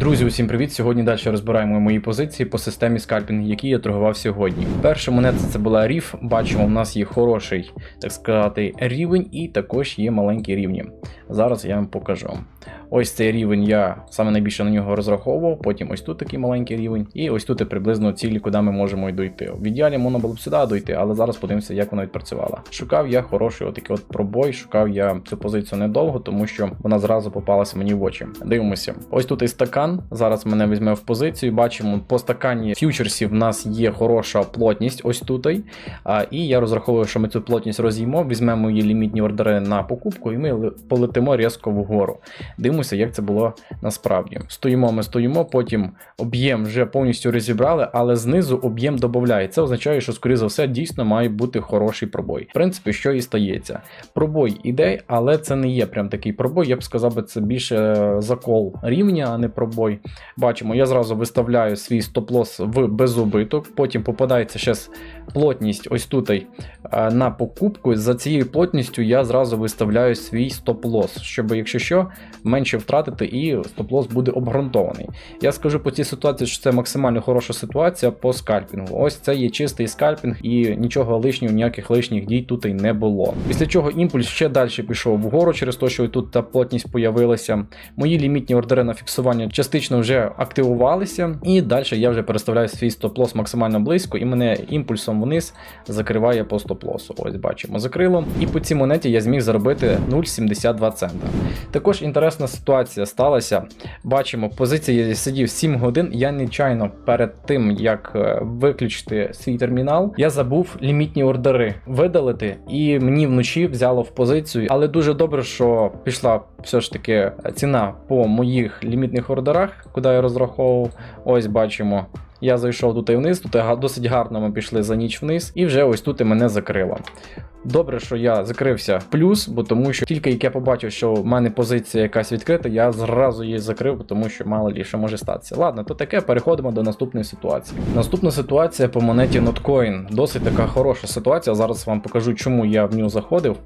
Друзі, усім привіт! Сьогодні далі розбираємо мої позиції по системі скальпінг, які я торгував сьогодні. Перша монета це була ріф. Бачимо, в нас є хороший, так сказати, рівень, і також є маленькі рівні. Зараз я вам покажу. Ось цей рівень я саме найбільше на нього розраховував. Потім ось тут такий маленький рівень, і ось тут і приблизно цілі, куди ми можемо й дойти. В ідеалі можна було б сюди дойти, але зараз подивимося, як вона відпрацювала. Шукав я хороший отакий от пробой. Шукав я цю позицію недовго, тому що вона зразу попалася мені в очі. Дивимося. Ось тут і стакан. Зараз мене візьме в позицію. Бачимо, по стакані фьючерсів в нас є хороша плотність. Ось тут. А, і я розраховую, що ми цю плотність роз'їмо, візьмемо її лімітні ордери на покупку, і ми полетимо різко вгору. Дивимося, як це було насправді. Стоїмо, ми стоїмо, потім об'єм вже повністю розібрали, але знизу об'єм додається. Це означає, що, скоріше за все, дійсно має бути хороший пробой. В принципі, що і стається. Пробой іде, але це не є прям такий пробой. Я б сказав, це більше е, закол рівня, а не пробой. Бачимо, я зразу виставляю свій стоп-лос в безубиток, потім попадається ще плотність ось тут е, на покупку. За цією плотністю я зразу виставляю свій стоп-лос, щоб, якщо що, менше втратити, і стоп-лос буде обґрунтований. Я скажу по цій ситуації, що це максимально хороша ситуація по скальпінгу. Ось це є чистий скальпінг, і нічого лишнього, ніяких лишніх дій тут і не було. Після чого імпульс ще далі пішов вгору через те, що тут та плотність появилася. Мої лімітні ордери на фіксування частично вже активувалися, і далі я вже переставляю свій стоп-лос максимально близько, і мене імпульсом вниз закриває по стоп-лосу. Ось бачимо, закрило. І по цій монеті я зміг заробити 0,72 цента. Також інтересна ситуація сталася. Бачимо, позиція я сидів 7 годин. Я нечайно перед тим, як е, виключити свій термінал, я забув лімітні ордери видалити, і мені вночі взяло в позицію. Але дуже добре, що пішла все ж таки ціна по моїх лімітних ордерах, куди я розраховував. Ось бачимо. Я зайшов тут і вниз, тут досить гарно ми пішли за ніч вниз, і вже ось тут і мене закрило. Добре, що я закрився плюс, бо тому що тільки як я побачив, що в мене позиція якась відкрита, я зразу її закрив, тому що мало лі що може статися. Ладно, то таке, переходимо до наступної ситуації. Наступна ситуація по монеті Notcoin. Досить така хороша ситуація. Зараз вам покажу, чому я в нього заходив.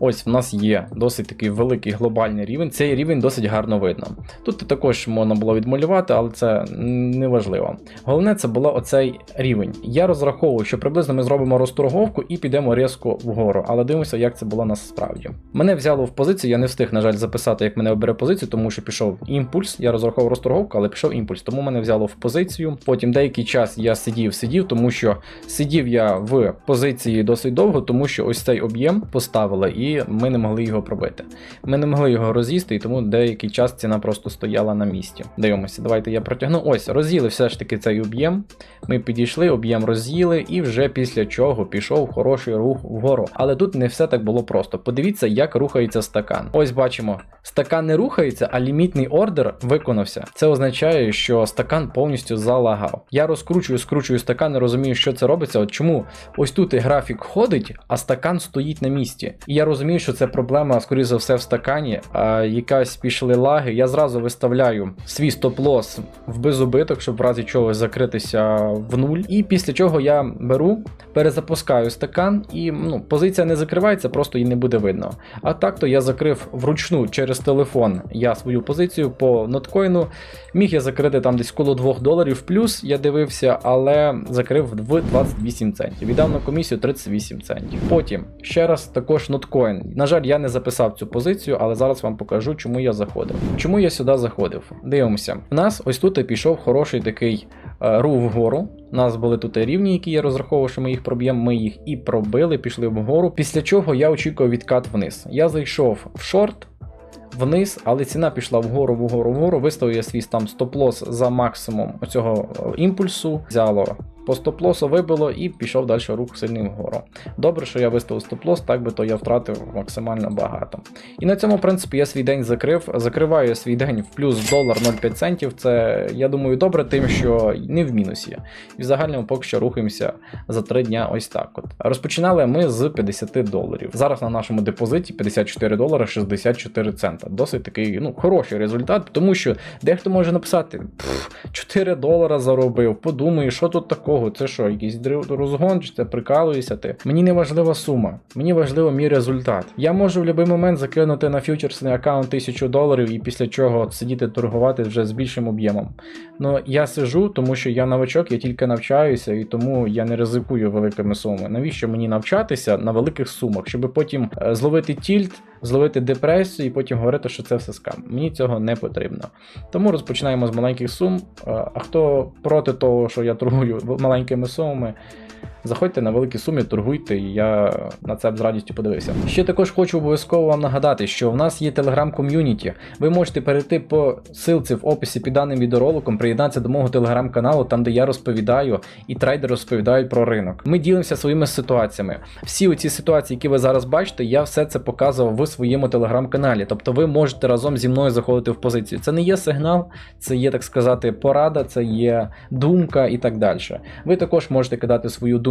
Ось в нас є досить такий великий глобальний рівень. Цей рівень досить гарно видно. Тут також можна було відмалювати, але це не важливо. Головне, це було оцей рівень. Я розраховую, що приблизно ми зробимо розторговку і підемо різко вгору. Але дивимося, як це було насправді. Мене взяло в позицію, я не встиг, на жаль, записати, як мене обере позицію, тому що пішов імпульс. Я розраховував розторговку, але пішов імпульс. Тому мене взяло в позицію. Потім деякий час я сидів, сидів, тому що сидів я в позиції досить довго, тому що ось цей об'єм поставили, і ми не могли його пробити. Ми не могли його роз'їсти, і тому деякий час ціна просто стояла на місці. Дивимося, давайте я протягну. Ось, роз'їли все ж таки цей об'єм. Ми підійшли, об'єм роз'їли, і вже після чого пішов хороший рух вгору. Але тут не все так було просто. Подивіться, як рухається стакан. Ось бачимо, стакан не рухається, а лімітний ордер виконався. Це означає, що стакан повністю залагав. Я розкручую, скручую стакан, не розумію, що це робиться. От чому ось тут і графік ходить, а стакан стоїть на місці. І я розумію, що це проблема, скоріше за все, в стакані. А якась пішли лаги. Я зразу виставляю свій стоп-лос в безубиток, щоб в разі чого закритися в нуль. І після чого я беру, перезапускаю стакан, і ну, позиція не закривається, просто її не буде видно. А так то я закрив вручну через телефон я свою позицію по ноткоїну. Міг я закрити там десь коло 2 доларів плюс, я дивився, але закрив в 28 центів. Віддав на комісію 38 центів. Потім ще раз також ноткоін. На жаль, я не записав цю позицію, але зараз вам покажу, чому я заходив. Чому я сюди заходив? Дивимося. У нас ось тут і пішов хороший такий е, рух вгору. У нас були тут рівні, які я розраховував, що ми їх проб'ємо. Ми їх і пробили, пішли вгору. Після чого я очікував відкат вниз. Я зайшов в шорт. Вниз, але ціна пішла вгору, вгору, вгору. Виставив я свій там стоп-лос за максимум цього імпульсу. Взяло по стоп-лосу вибило і пішов далі рух сильним вгору. Добре, що я виставив стоп-лос, так би то я втратив максимально багато. І на цьому, в принципі, я свій день закрив. Закриваю свій день в плюс долар 0,5 центів. Це, я думаю, добре, тим, що не в мінусі. І в загальному поки що рухаємося за 3 дня ось так. от. Розпочинали ми з 50 доларів. Зараз на нашому депозиті 54 долари 64 цента. Досить такий ну, хороший результат, тому що дехто може написати: 4 долара заробив, подумаю, що тут такого дорогу, це що, якийсь розгон, чи це прикалуєшся ти? Мені не важлива сума, мені важливо мій результат. Я можу в будь-який момент закинути на фьючерсний аккаунт 1000 доларів і після чого сидіти торгувати вже з більшим об'ємом. Ну я сижу, тому що я новачок, я тільки навчаюся, і тому я не ризикую великими сумами. Навіщо мені навчатися на великих сумах, щоб потім е, зловити тільт, зловити депресію і потім говорити, що це все скам. Мені цього не потрібно. Тому розпочинаємо з маленьких сум. Е, А хто проти того, що я торгую в- маленькими сумами, заходьте на великі суми, торгуйте, і я на це б з радістю подивився. Ще також хочу обов'язково вам нагадати, що в нас є телеграм-ком'юніті. Ви можете перейти по ссылці в описі під даним відеороликом, приєднатися до мого телеграм-каналу, там де я розповідаю і трейдери розповідають про ринок. Ми ділимося своїми ситуаціями. Всі оці ситуації, які ви зараз бачите, я все це показував в своєму телеграм-каналі. Тобто ви можете разом зі мною заходити в позицію. Це не є сигнал, це є, так сказати, порада, це є думка і так далі. Ви також можете кидати свою думку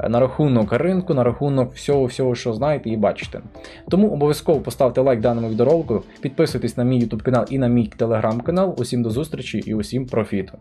е, на рахунок ринку, на рахунок всього, всього, що знаєте і бачите. Тому обов'язково поставте лайк даному відеоролику, підписуйтесь на мій YouTube канал і на мій телеграм канал. Усім до зустрічі і усім профіту.